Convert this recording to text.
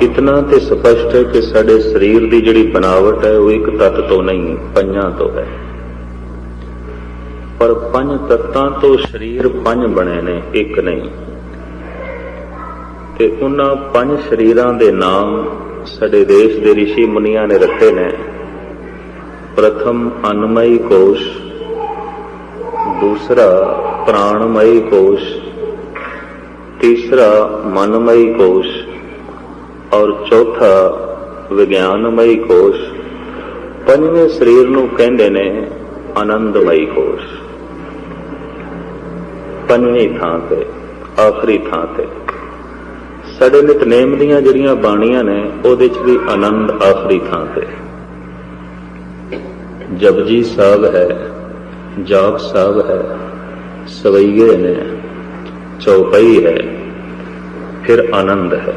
ਇਤਨਾ ਤੇ ਸਪਸ਼ਟ ਹੈ ਕਿ ਸਾਡੇ ਸਰੀਰ ਦੀ ਜਿਹੜੀ ਬਣਾਵਟ ਹੈ, ਉਹ ਇੱਕ ਤੱਤ ਤੋਂ ਨਹੀਂ, ਪੰਜਾਂ ਤੋਂ ਹੈ। ਪਰ ਪੰਜ ਤੱਤਾਂ ਤੋਂ ਸਰੀਰ ਪੰਜ ਬਣੇ ਨੇ, ਇੱਕ ਨਹੀਂ। ਤੇ ਉਹਨਾਂ ਪੰਜ ਸਰੀਰਾਂ ਦੇ ਨਾਮ ਸਾਡੇ ਦੇਸ਼ ਦੇ ઋષਿ ਮੁਨੀਆਂ ਨੇ ਰੱਖੇ ਨੇ। ਪ੍ਰਥਮ ਅਨਮਈ ਕੋਸ਼, ਦੂਸਰਾ ਪ੍ਰਾਣਮਈ ਕੋਸ਼, ਤੀਸਰਾ ਮਨਮਈ ਕੋਸ਼ ਔਰ ਚੌਥਾ ਵਿਗਿਆਨਮਈ ਕੋਸ਼, ਪੰਜਵੇਂ ਸਰੀਰ ਨੂੰ ਕਹਿੰਦੇ ਨੇ ਆਨੰਦਮਈ ਕੋਸ਼। ਪੰਜਵੀਂ ਥਾਂ ਤੇ, ਆਖਰੀ ਥਾਂ ਤੇ। ਸਾਡੇ ਨਿਤਨੇਮ ਦੀਆਂ ਜਿਹੜੀਆਂ ਬਾਣੀਆਂ ਨੇ, ਉਹਦੇ ਚ ਵੀ ਆਨੰਦ ਆਖਰੀ ਥਾਂ ਤੇ। ਜਪਜੀ ਸਾਹਿਬ ਹੈ, ਜਾਪ ਸਾਹਿਬ ਹੈ, ਸਵਈਏ ਨੇ, ਚੌਪਈ ਹੈ, ਫਿਰ ਆਨੰਦ ਹੈ।